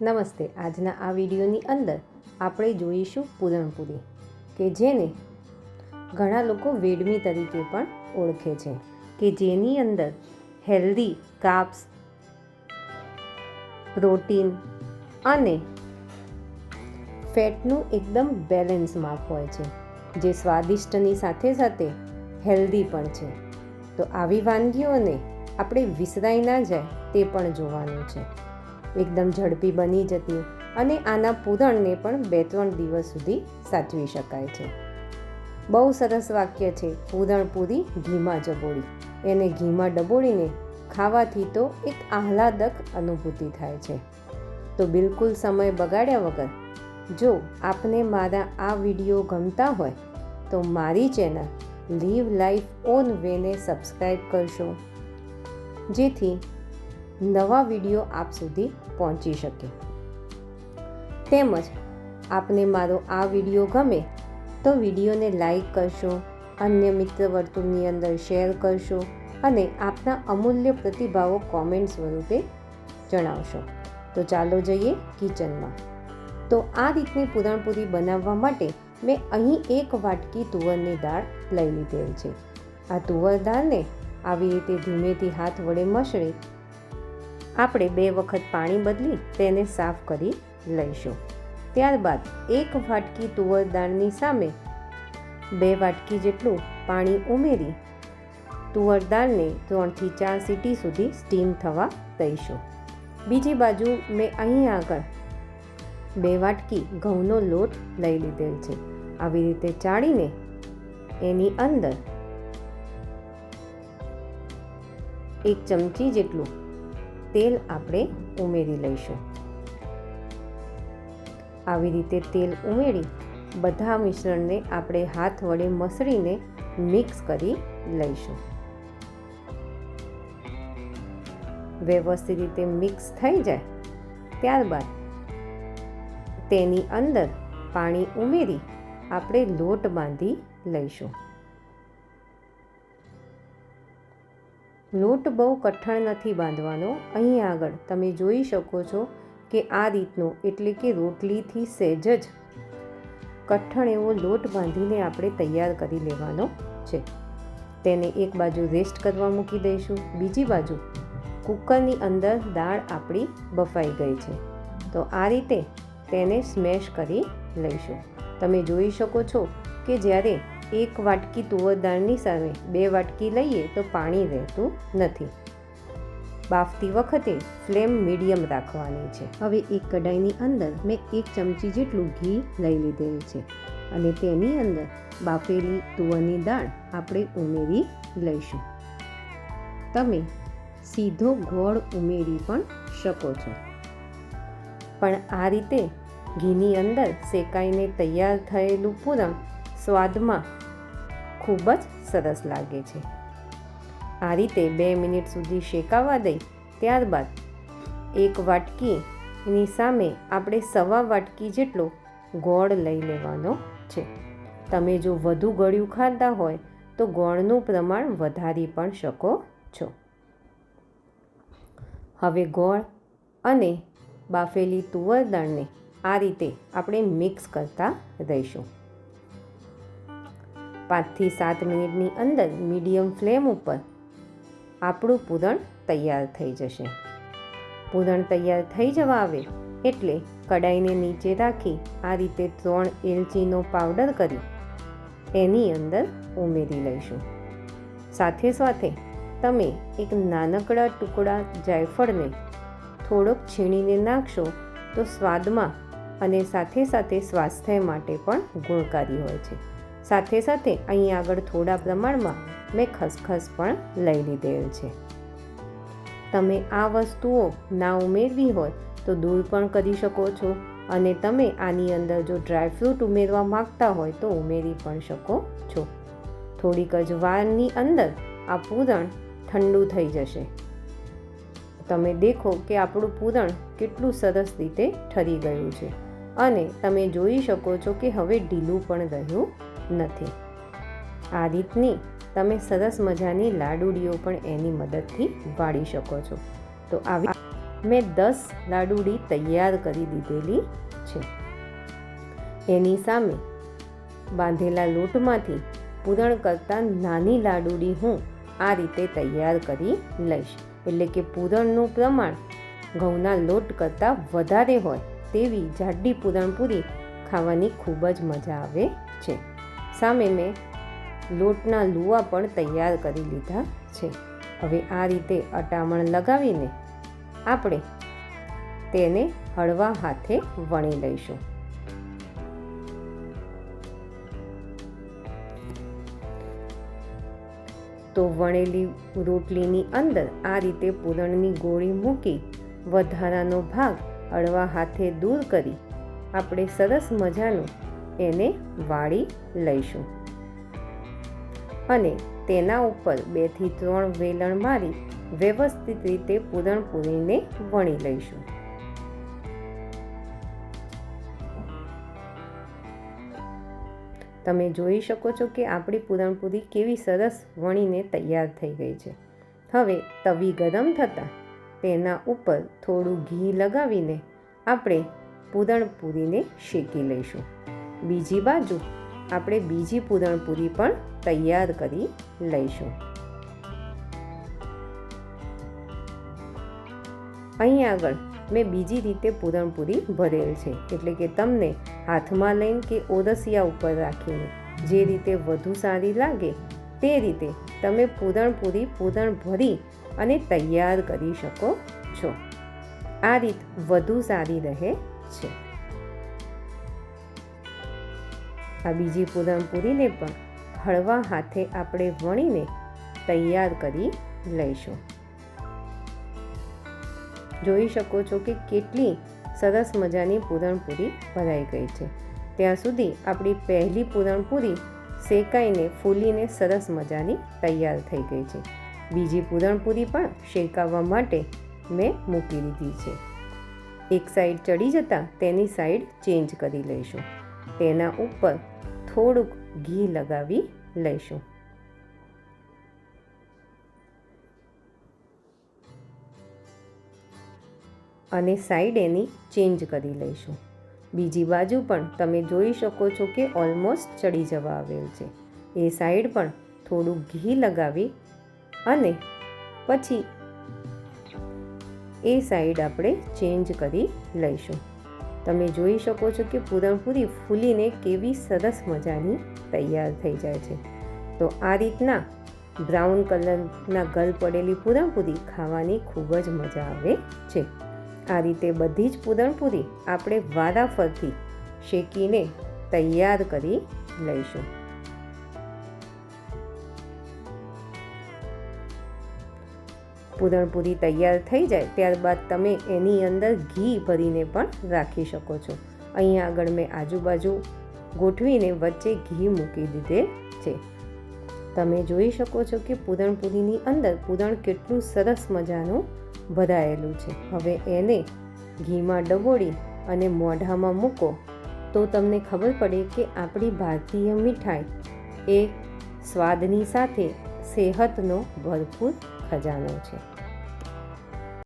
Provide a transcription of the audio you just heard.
નમસ્તે. આજના આ વિડીયોની અંદર આપણે જોઈશું પૂરણપૂરી, કે જેને ઘણા લોકો વેડમી તરીકે પણ ઓળખે છે, કે જેની અંદર હેલ્ધી કાપ્સ પ્રોટીન અને ફેટનું એકદમ બેલેન્સ માપ હોય છે, જે સ્વાદિષ્ટની સાથે સાથે હેલ્ધી પણ છે. તો આવી વાનગીઓને આપણે વિસરાઈ ના જાય તે પણ જોવાનું છે. એકદમ ઝડપી બની જતી અને આના પૂરણને પણ બે ત્રણ દિવસ સુધી સાચવી શકાય છે. બહુ સરસ વાક્ય છે, પૂરણ પૂરી ઘીમાં જબોળી. એને ઘીમાં ડબોળીને ખાવાથી તો એક આહલાદક અનુભૂતિ થાય છે. તો બિલકુલ સમય બગાડ્યા વગર, જો આપને મારા આ વીડિયો ગમતા હોય, તો મારી ચેનલ લીવ લાઈફ ઓન વેને સબસ્ક્રાઈબ કરશો. જેથી નવા વીડિયો આપ સુધી પહોંચી શકે. તેમજ આપને મારો આ વીડિયો ગમે તો વિડીયોને લાઈક કરશો, અન્ય મિત્ર વર્તુળની અંદર શેર કરશો અને આપના અમૂલ્ય પ્રતિભાવો કોમેન્ટ સ્વરૂપે જણાવશો. તો ચાલો જઈએ કિચનમાં. તો આ રીતની પૂરણપૂરી બનાવવા માટે મેં અહીં એક વાટકી તુવરની દાળ લઈ લીધેલ છે. આ તુવર દાળને આવી રીતે ધીમેથી હાથ વડે મસળી આપણે બે વખત પાણી બદલી તેને સાફ કરી લઈશું. ત્યારબાદ એક વાટકી તુવર દાળની સામે બે વાટકી જેટલું પાણી ઉમેરી તુવર દાળને ત્રણથી ચાર સીટી સુધી સ્ટીમ થવા દઈશું. બીજી બાજુ મેં અહીં આગળ બે વાટકી ઘઉંનો લોટ લઈ લીધેલ છે. આવી રીતે ચાળીને એની અંદર એક ચમચી જેટલું તેલ આપણે ઉમેરી લઈશું. આવી રીતે તેલ ઉમેરી બધા મિશ્રણને આપણે હાથ વડે મસળીને મિક્સ કરી લઈશું. વ્યવસ્થિત રીતે મિક્સ થઈ જાય ત્યારબાદ તેની અંદર પાણી ઉમેરી આપણે લોટ બાંધી લઈશું. લોટ બહુ કઠણ નથી બાંધવાનો. અહીં આગળ તમે જોઈ શકો છો કે આ રીતનો, એટલે કે રોટલીથી સહેજ જ કઠણ એવો લોટ બાંધીને આપણે તૈયાર કરી લેવાનો છે. તેને એક બાજુ રેસ્ટ કરવા મૂકી દઈશું. બીજી બાજુ કુકરની અંદર દાળ આપણી બફાઈ ગઈ છે. તો આ રીતે તેને સ્મેશ કરી લઈશું. તમે જોઈ શકો છો કે જ્યારે એક વાટકી તુવર દાળની સામે, બે વાટકી લઈએ તો પાણી રહેતું નથી. બાફતી વખતે ફ્લેમ મીડિયમ રાખવાની છે. હવે એક કઢાઈની અંદર મેં એક ચમચી જેટલું ઘી લઈ લીધેલ છે અને તેની અંદર બાફેલી તુવરની દાળ આપણે ઉમેરી લઈશું. તમે સીધો ગોળ ઉમેરી પણ શકો છો. પણ આ રીતે ઘીની અંદર શેકાઈને તૈયાર થયેલું પૂરણ સ્વાદમાં ખૂબ જ સરસ લાગે છે. આ રીતે બે મિનિટ સુધી શેકાવા દઈ, ત્યારબાદ એક વાટકીની સામે આપણે સવા વાટકી જેટલો ગોળ લઈ લેવાનો છે. તમે જો વધુ ગળ્યું ખાતા હોય, તો ગોળનું પ્રમાણ વધારી પણ શકો છો. હવે ગોળ અને બાફેલી તુવર દાળને આ રીતે આપણે મિક્સ કરતા રહીશું. પાંચથી સાત મિનિટની અંદર મીડિયમ ફ્લેમ ઉપર આપણું પૂરણ તૈયાર થઈ જશે. પૂરણ તૈયાર થઈ જવા આવે એટલે કડાઈને નીચે રાખી આ રીતે ત્રણ એલચીનો પાવડર કરી એની અંદર ઉમેરી લઈશું. સાથે સાથે તમે એક નાનકડા ટુકડા જાયફળને થોડોક છીણીને નાખશો તો સ્વાદમાં અને સાથે સાથે સ્વાસ્થ્ય માટે પણ ગુણકારી હોય છે. સાથે સાથે અહીં આગળ થોડા પ્રમાણમાં મેં ખસખસ પણ લઈ લીધેલ છે. તમે આ વસ્તુઓ ના ઉમેરવી હોય તો દૂર પણ કરી શકો છો અને તમે આની અંદર જો ડ્રાયફ્રૂટ ઉમેરવા માગતા હોય તો ઉમેરી પણ શકો છો. થોડીક જ વારની અંદર આ પૂરણ ઠંડુ થઈ જશે. તમે દેખો કે આપણું પૂરણ કેટલું સરસ રીતે ઠરી ગયું છે અને તમે જોઈ શકો છો કે હવે ઢીલું પણ રહ્યું નથી. આ રીતની તમે સરસ મજાની લાડુડીઓ પણ એની મદદથી વાળી શકો છો. તો આવી મેં દસ લાડુડી તૈયાર કરી દીધેલી છે. એની સામે બાંધેલા લોટમાંથી પૂરણ કરતાં નાની લાડુડી હું આ રીતે તૈયાર કરી લઈશ. એટલે કે પૂરણનું પ્રમાણ ઘઉંના લોટ કરતાં વધારે હોય તેવી જાડી પૂરણપૂરી ખાવાની ખૂબ જ મજા આવે છે. સામે મેં લોટના લુવા પણ તૈયાર કરી લીધા છે. હવે આ રીતે અટામણ લગાવીને આપણે તેને હળવા હાથે વણી લઈશું. તો વણેલી રોટલીની અંદર આ રીતે પૂરણની ગોળી મૂકી વધારાનો ભાગ હળવા હાથે દૂર કરી આપણે સરસ મજાનું એને વાળી લઈશું. અને તેના ઉપર બેથી ત્રણ વેલણ મારી વ્યવસ્થિત રીતે પૂરણપૂરીને વણી લઈશું. તમે જોઈ શકો છો કે આપણી પૂરણપૂરી કેવી સરસ વણીને તૈયાર થઈ ગઈ છે. હવે તવી ગરમ થતાં તેના ઉપર થોડું ઘી લગાવીને આપણે પૂરણપૂરીને શેકી લઈશું. બીજી બાજુ આપણે બીજી પૂરણપૂરી પણ તૈયાર કરી લઈશું. અહીં આગળ મેં બીજી રીતે પૂરણપૂરી ભરેલ છે. એટલે કે તમને હાથમાં લઈને કે ઓરસિયા ઉપર રાખીને જે રીતે વધુ સારી લાગે તે રીતે તમે પૂરણપૂરી પૂરણ ભરી અને તૈયાર કરી શકો છો. આ રીત વધુ સારી રહે છે. આ બીજી પૂરણપૂરીને પણ હળવા હાથે આપણે વણીને તૈયાર કરી લઈશું. જોઈ શકો છો કે કેટલી સરસ મજાની પૂરણપૂરી ભરાઈ ગઈ છે. ત્યાં સુધી આપણી પહેલી પૂરણપૂરી શેકાઈને ફૂલીને સરસ મજાની તૈયાર થઈ ગઈ છે. બીજી પૂરણપૂરી પણ શેકાવવા માટે મેં મૂકી દીધી છે. એક સાઈડ ચડી જતાં તેની સાઈડ ચેન્જ કરી લઈશું. તેના ઉપર થોડુંક ઘી લગાવી લઈશું. અને સાઈડ એની ચેન્જ કરી લઈશું. બીજી બાજુ પણ તમે જોઈ શકો છો કે ઓલમોસ્ટ ચડી જવા આવેલ છે. એ સાઈડ પણ થોડું ઘી લગાવી અને પછી એ સાઈડ આપણે ચેન્જ કરી લઈશું. તમે જોઈ શકો છો કે પૂરણપૂરી ફૂલીને કેવી સરસ મજાની તૈયાર થઈ જાય છે. તો આ રીતના બ્રાઉન કલરના ગલ પડેલી પૂરણપૂરી ખાવાની ખૂબ જ મજા આવે છે. આ રીતે બધી જ પૂરણપૂરી આપણે વારાફરથી શેકીને તૈયાર કરી લઈશું. પૂરણપૂરી તૈયાર થઈ જાય ત્યારબાદ તમે એની અંદર ઘી ભરીને પણ રાખી શકો છો. અહીંયા આગળ મેં આજુબાજુ ગોઠવીને વચ્ચે ઘી મૂકી દીધે છે. તમે જોઈ શકો છો કે પૂરણપૂરીની અંદર પૂરણ કેટલું સરસ મજાનું ભરાયેલું છે. હવે એને ઘીમાં ડબોળી અને મોઢામાં મૂકો તો તમને ખબર પડે કે આપણી ભારતીય મીઠાઈ એ સ્વાદની સાથે સેહતનો ભરપૂર ખજાનો છે.